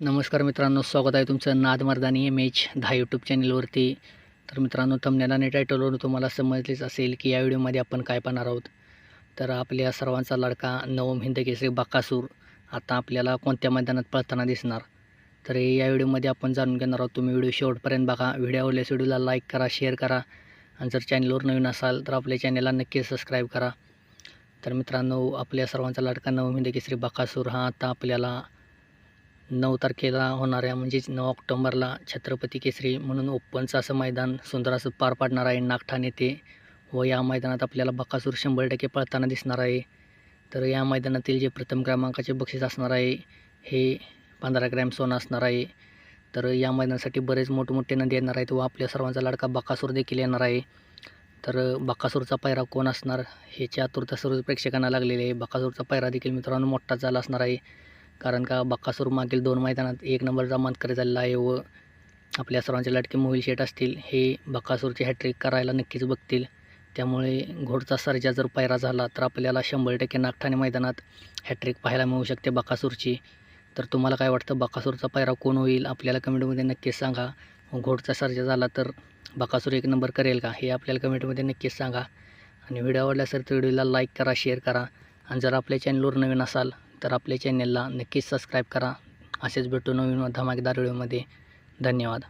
नमस्कार मित्रांनो स्वागत आहे तुमचं नाद मर्दानी एम एच दहा यूट्यूब चॅनलवरती तर मित्रांनो थमण्याला आणि टायटलवरून तुम्हाला समजलेच असेल की या व्हिडिओमध्ये आपण काय पाहणार आहोत. तर आपल्या सर्वांचा लडका नवम हिंद केसरी बाकासूर आता आपल्याला कोणत्या मैदानात पळताना दिसणार? तर या व्हिडिओमध्ये आपण जाणून घेणार आहोत तुम्ही व्हिडिओ शेवटपर्यंत बघा. व्हिडिओ आवडल्यास व्हिडिओला लाईक करा शेअर करा. आणि जर चॅनलवर नवीन असाल तर आपल्या चॅनलला नक्की सबस्क्राईब करा. तर मित्रांनो आपल्या सर्वांचा लाडका नवम हिंद केसरी बाकासूर हा आता आपल्याला नऊ तारखेला होणाऱ्या म्हणजेच नऊ ऑक्टोंबरला छत्रपती केसरी म्हणून ओपनचं असं मैदान सुंदर असं पार पाडणार आहे नागठाण येथे व या मैदानात आपल्याला बकासूर शंभर टक्के पळताना दिसणार आहे. तर या मैदानातील जे प्रथम क्रमांकाचे बक्षीस असणार आहे हे पंधरा ग्रॅम सोनं असणार आहे. तर या मैदानासाठी बरेच मोठमोठे नदी येणार आहेत व आपल्या सर्वांचा लाडका बकासूर देखील येणार आहे. तर बकासूरचा पायरा कोण असणार ह्याची आतुरता सर्व प्रेक्षकांना लागलेली आहे. बकासूरचा पायरा देखील मित्रांनो मोठा झाला असणार आहे. कारण का बक्कासूर मागील दोन मैदानात एक नंबरचा मानकरी झालेला आहे व आपल्या सर्वांचे लाटके मोहिल शेट असतील हे बक्कासूरची हॅट्रिक करायला नक्कीच बघतील. त्यामुळे घोडचा सर्जा जर पायरा झाला तर आपल्याला शंभर टक्के नागठाणे मैदानात हॅट्रिक पाहायला मिळू शकते बकासूरची तर तुम्हाला काय वाटतं? बकासूरचा पायरा कोण होईल? आपल्याला कमेंटमध्ये नक्कीच सांगा. घोडचा सर्जा झाला तर बकासूर एक नंबर करेल का? हे आपल्याला कमेंटमध्ये नक्कीच सांगा. आणि व्हिडिओ आवडला असेल तर व्हिडिओला लाईक करा शेअर करा. आणि जर आपल्या चॅनलवर नवीन असाल तर आपल्या चॅनलला नक्कीच सबस्क्राईब करा. असेच भेटू नवीन व धमाकेदार व्हिडिओमध्ये. धन्यवाद.